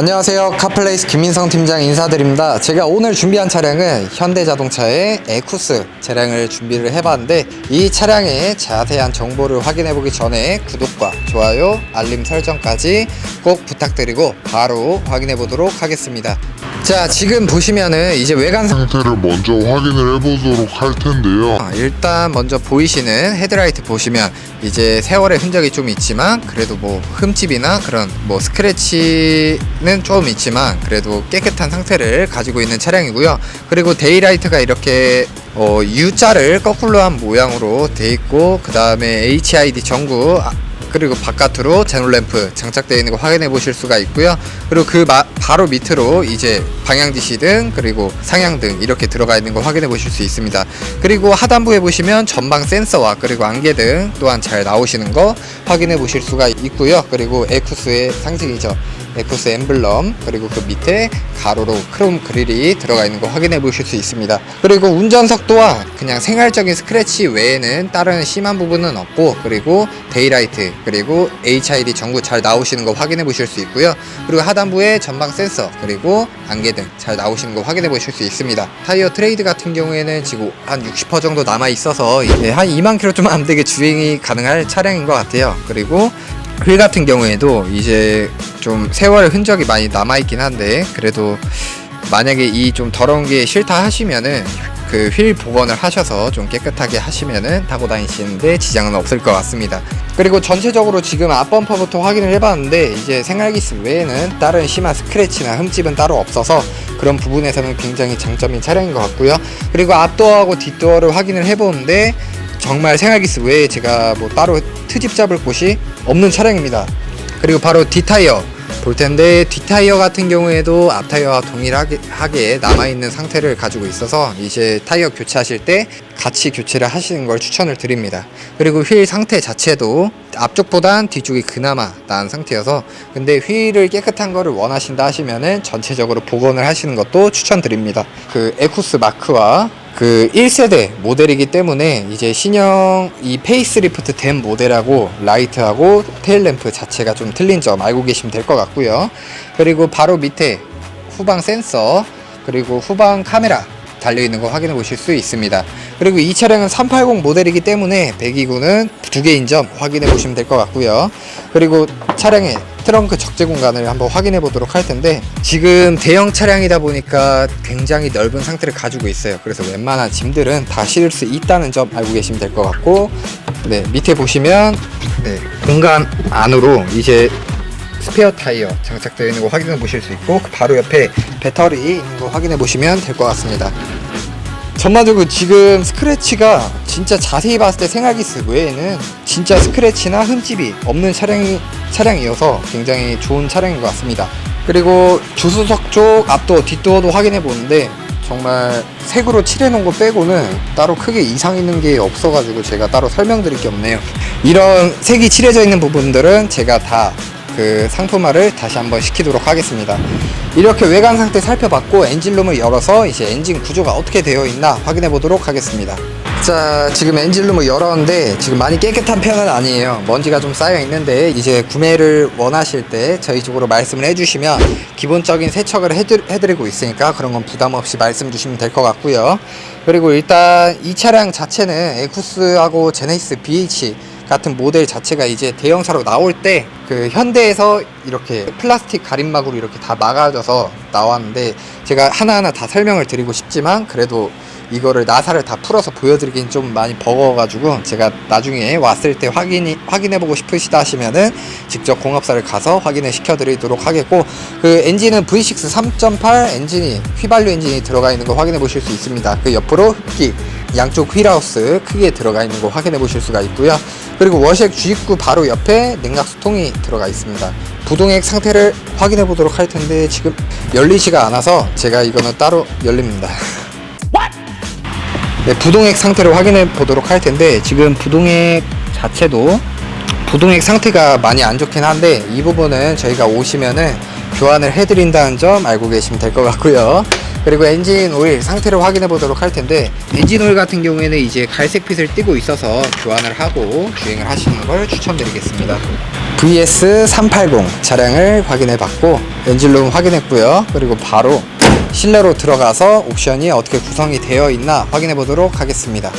안녕하세요. 카플레이스 김민성 팀장 인사드립니다. 제가 오늘 준비한 차량은 현대자동차의 에쿠스 차량을 준비를 해봤는데 이 차량의 자세한 정보를 확인해보기 전에 구독과 좋아요, 알림 설정까지 꼭 부탁드리고 바로 확인해보도록 하겠습니다. 자, 지금 보시면은 이제 외관상 상태를 먼저 확인을 해보도록 할 텐데요. 아, 일단 먼저 보이시는 헤드라이트 보시면 이제 세월의 흔적이 좀 있지만 그래도 뭐 흠집이나 그런 뭐 스크래치는 좀 있지만 그래도 깨끗한 상태를 가지고 있는 차량이고요. 그리고 데이라이트가 이렇게 어, U자를 거꾸로 한 모양으로 돼 있고 그 다음에 HID 전구 아, 그리고 바깥으로 제놀 램프 장착되어 있는 거 확인해 보실 수가 있고요. 그리고 그 마- 바로 밑으로 이제 방향 지시등 그리고 상향등 이렇게 들어가 있는 거 확인해 보실 수 있습니다. 그리고 하단부에 보시면 전방 센서와 그리고 안개등 또한 잘 나오시는 거 확인해 보실 수가 있고요. 그리고 에쿠스의 상징이죠. 에쿠스 엠블럼 그리고 그 밑에 가로로 크롬 그릴이 들어가 있는 거 확인해 보실 수 있습니다. 그리고 운전석 또한 그냥 생활적인 스크래치 외에는 다른 심한 부분은 없고 그리고 데이라이트 그리고 HID 전구 잘 나오시는 거 확인해 보실 수 있고요. 그리고 하단부에 전방 센서 그리고 안개등 잘 나오시는 거 확인해 보실 수 있습니다. 타이어 트레이드 같은 경우에는 지금 한 60% 정도 남아 있어서 이제 한 2만 킬로 좀 안 되게 주행이 가능할 차량인 것 같아요. 그리고 휠 같은 경우에도 이제 좀 세월의 흔적이 많이 남아 있긴 한데 그래도 만약에 이 좀 더러운 게 싫다 하시면은 그 휠 복원을 하셔서 좀 깨끗하게 하시면은 타고 다니시는데 지장은 없을 것 같습니다. 그리고 전체적으로 지금 앞범퍼부터 확인을 해봤는데 이제 생활기스 외에는 다른 심한 스크래치나 흠집은 따로 없어서 그런 부분에서는 굉장히 장점인 차량인 것 같고요. 그리고 앞도어하고 뒷도어를 확인을 해보는데 정말 생활기스 외에 제가 뭐 따로 트집 잡을 곳이 없는 차량입니다. 그리고 바로 뒷타이어 볼 텐데 뒷타이어 같은 경우에도 앞타이어와 동일하게 하게 남아있는 상태를 가지고 있어서 이제 타이어 교체하실 때 같이 교체를 하시는 걸 추천을 드립니다. 그리고 휠 상태 자체도 앞쪽보단 뒤쪽이 그나마 나은 상태여서 근데 휠을 깨끗한 거를 원하신다 하시면은 전체적으로 복원을 하시는 것도 추천드립니다. 그 에쿠스 마크와 그 1세대 모델이기 때문에 이제 신형 이 페이스리프트 된 모델하고 라이트하고 테일램프 자체가 좀 틀린 점 알고 계시면 될 것 같고요. 그리고 바로 밑에 후방 센서 그리고 후방 카메라 달려 있는 거 확인해 보실 수 있습니다. 그리고 이 차량은 380 모델이기 때문에 배기구는 두 개인 점 확인해 보시면 될 것 같고요. 그리고 차량의 트렁크 적재 공간을 한번 확인해 보도록 할 텐데 지금 대형 차량이다 보니까 굉장히 넓은 상태를 가지고 있어요. 그래서 웬만한 짐들은 다 실을 수 있다는 점 알고 계시면 될 것 같고 네 밑에 보시면 네, 공간 안으로 이제 스페어 타이어 장착되어 있는 거 확인해 보실 수 있고 그 바로 옆에 배터리 있는 거 확인해 보시면 될 것 같습니다. 전반적으로 지금 스크래치가 진짜 자세히 봤을 때 생활기스 외에는 진짜 스크래치나 흠집이 없는 차량이, 차량이어서 굉장히 좋은 차량인 것 같습니다. 그리고 조수석 쪽 앞도 뒷도어도 확인해 보는데 정말 색으로 칠해놓은 거 빼고는 따로 크게 이상 있는 게 없어가지고 제가 따로 설명드릴 게 없네요. 이런 색이 칠해져 있는 부분들은 제가 다 그 상품화를 다시 한번 시키도록 하겠습니다. 이렇게 외관 상태 살펴봤고 엔진룸을 열어서 이제 엔진 구조가 어떻게 되어 있나 확인해 보도록 하겠습니다. 자, 지금 엔진룸을 열었는데 지금 많이 깨끗한 편은 아니에요. 먼지가 좀 쌓여 있는데 이제 구매를 원하실 때 저희 쪽으로 말씀을 해주시면 기본적인 세척을 해드, 해드리고 있으니까 그런 건 부담 없이 말씀 주시면 될 것 같고요. 그리고 일단 이 차량 자체는 에쿠스하고 제네시스 BH 같은 모델 자체가 이제 대형차로 나올 때 그 현대에서 이렇게 플라스틱 가림막으로 이렇게 다 막아져서 나왔는데 제가 하나하나 다 설명을 드리고 싶지만 그래도 이거를 나사를 다 풀어서 보여드리긴 좀 많이 버거워가지고 제가 나중에 왔을 때 확인이 확인해보고 싶으시다 하시면은 직접 공업사를 가서 확인을 시켜드리도록 하겠고 그 엔진은 V6 3.8 엔진이 휘발유 엔진이 들어가 있는 거 확인해 보실 수 있습니다. 그 옆으로 흡기 양쪽 휠하우스 크게 들어가 있는 거 확인해 보실 수가 있고요. 그리고 워셔액 주입구 바로 옆에 냉각수통이 들어가 있습니다. 부동액 상태를 확인해 보도록 할 텐데 지금 열리지가 않아서 제가 이거는 따로 열립니다. 네, 부동액 상태를 확인해 보도록 할 텐데 지금 부동액 자체도 부동액 상태가 많이 안 좋긴 한데 이 부분은 저희가 오시면은 교환을 해드린다는 점 알고 계시면 될 것 같고요. 그리고 엔진 오일 상태를 확인해 보도록 할 텐데 엔진 오일 같은 경우에는 이제 갈색빛을 띠고 있어서 교환을 하고 주행을 하시는 걸 추천드리겠습니다. VS380 차량을 확인해 봤고 엔진룸 확인했고요. 그리고 바로 실내로 들어가서 옵션이 어떻게 구성이 되어 있나 확인해 보도록 하겠습니다.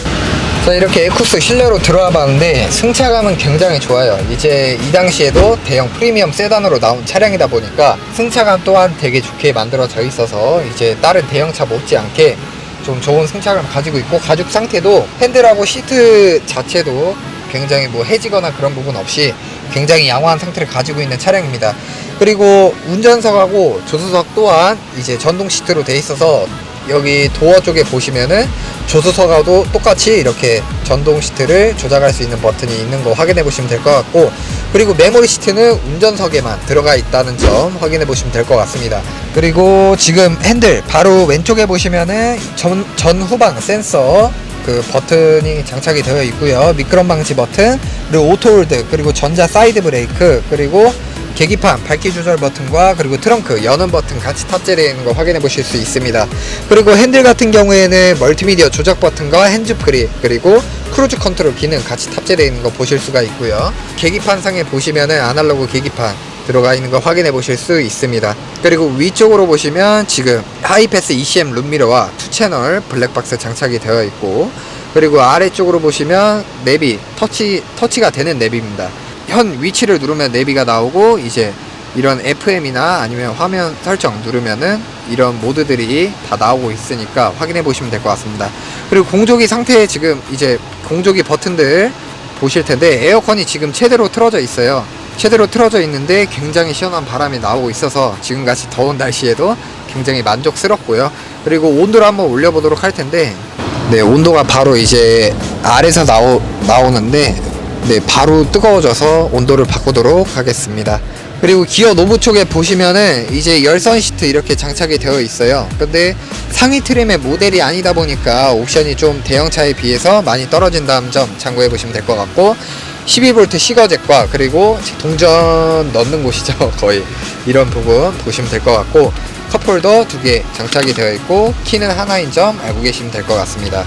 자 이렇게 에쿠스 실내로 들어와 봤는데 승차감은 굉장히 좋아요 이제 이 당시에도 대형 프리미엄 세단으로 나온 차량이다 보니까 승차감 또한 되게 좋게 만들어져 있어서 이제 다른 대형차 못지않게 좀 좋은 승차감을 가지고 있고 가죽 상태도 핸들하고 시트 자체도 굉장히 뭐 해지거나 그런 부분 없이 굉장히 양호한 상태를 가지고 있는 차량입니다. 그리고 운전석하고 조수석 또한 이제 전동 시트로 돼 있어서 여기 도어 쪽에 보시면은 조수석하고도 똑같이 이렇게 전동 시트를 조작할 수 있는 버튼이 있는 거 확인해 보시면 될 것 같고 그리고 메모리 시트는 운전석에만 들어가 있다는 점 확인해 보시면 될 것 같습니다. 그리고 지금 핸들 바로 왼쪽에 보시면은 전, 전후방 센서 그 버튼이 장착이 되어 있고요 미끄럼 방지 버튼 그리고 오토홀드 그리고 전자 사이드 브레이크 그리고 계기판, 밝기 조절 버튼과 그리고 트렁크, 여는 버튼 같이 탑재되어 있는 거 확인해 보실 수 있습니다. 그리고 핸들 같은 경우에는 멀티미디어 조작 버튼과 핸즈 프리 그리고 크루즈 컨트롤 기능 같이 탑재되어 있는 거 보실 수가 있고요. 계기판 상에 보시면은 아날로그 계기판 들어가 있는 거 확인해 보실 수 있습니다. 그리고 위쪽으로 보시면 지금 하이패스 ECM 룸미러와 투 채널 블랙박스 장착이 되어 있고 그리고 아래쪽으로 보시면 내비 터치 터치가 되는 내비입니다. 현 위치를 누르면 내비가 나오고 이제 이런 FM이나 아니면 화면 설정 누르면은 이런 모드들이 다 나오고 있으니까 확인해 보시면 될 것 같습니다. 그리고 공조기 상태에 지금 이제 공조기 버튼들 보실 텐데 에어컨이 지금 최대로 틀어져 있어요. 최대로 틀어져 있는데 굉장히 시원한 바람이 나오고 있어서 지금같이 더운 날씨에도 굉장히 만족스럽고요. 그리고 온도를 한번 올려보도록 할 텐데 네 온도가 바로 이제 아래서 나오, 나오는데 네, 바로 뜨거워져서 온도를 바꾸도록 하겠습니다. 그리고 기어 노브 쪽에 보시면은 이제 열선 시트 이렇게 장착이 되어 있어요. 근데 상위 트림의 모델이 아니다 보니까 옵션이 좀 대형차에 비해서 많이 떨어진다는 점 참고해 보시면 될 것 같고 12V 시거잭과 그리고 동전 넣는 곳이죠 거의 이런 부분 보시면 될 것 같고 컵홀더 두 개 장착이 되어 있고 키는 하나인 점 알고 계시면 될 것 같습니다.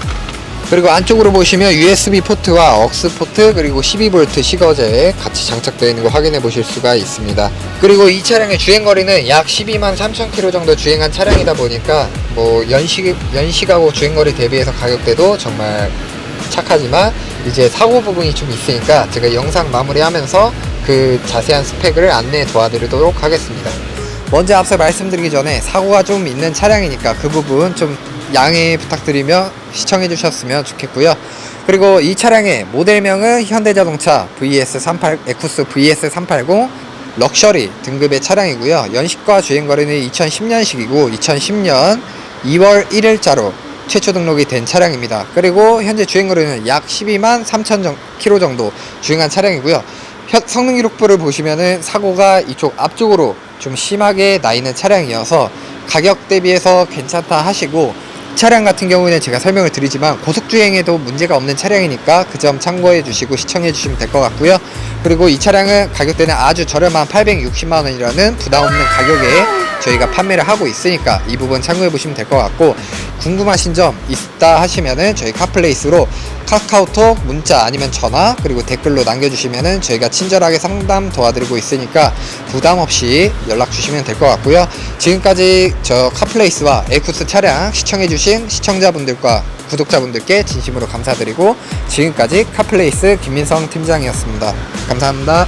그리고 안쪽으로 보시면 USB 포트와 억스 포트 그리고 12V 시거제 같이 장착되어 있는 거 확인해 보실 수가 있습니다. 그리고 이 차량의 주행 거리는 약 12만 3천 킬로 정도 주행한 차량이다 보니까 뭐 연식 연식하고 주행 거리 대비해서 가격대도 정말 착하지만 이제 사고 부분이 좀 있으니까 제가 영상 마무리하면서 그 자세한 스펙을 안내 도와드리도록 하겠습니다. 먼저 앞서 말씀드리기 전에 사고가 좀 있는 차량이니까 그 부분 좀 양해 부탁드리며 시청해 주셨으면 좋겠고요. 그리고 이 차량의 모델명은 현대자동차 VS38 에쿠스 VS380 럭셔리 등급의 차량이고요. 연식과 주행거리는 2010년식이고 2010년 2월 1일자로 최초 등록이 된 차량입니다. 그리고 현재 주행 거리는 약 12만 3천 킬로 정도 주행한 차량이고요. 현- 성능 기록부를 보시면은 사고가 이쪽 앞쪽으로 좀 심하게 나 있는 차량이어서 가격 대비해서 괜찮다 하시고 차량 같은 경우에는 제가 설명을 드리지만 고속 주행에도 문제가 없는 차량이니까 그 점 참고해 주시고 시청해 주시면 될 것 같고요. 그리고 이 차량은 가격대는 아주 저렴한 860만 원이라는 부담 없는 가격에 저희가 판매를 하고 있으니까 이 부분 참고해 보시면 될 것 같고 궁금하신 점 있다 하시면은 저희 카플레이스로 카카오톡 문자 아니면 전화 그리고 댓글로 남겨주시면은 저희가 친절하게 상담 도와드리고 있으니까 부담 없이 연락 주시면 될 것 같고요. 지금까지 저 카플레이스와 에쿠스 차량 시청해주신 시청자분들과 구독자분들께 진심으로 감사드리고 지금까지 카플레이스 김민성 팀장이었습니다. 감사합니다.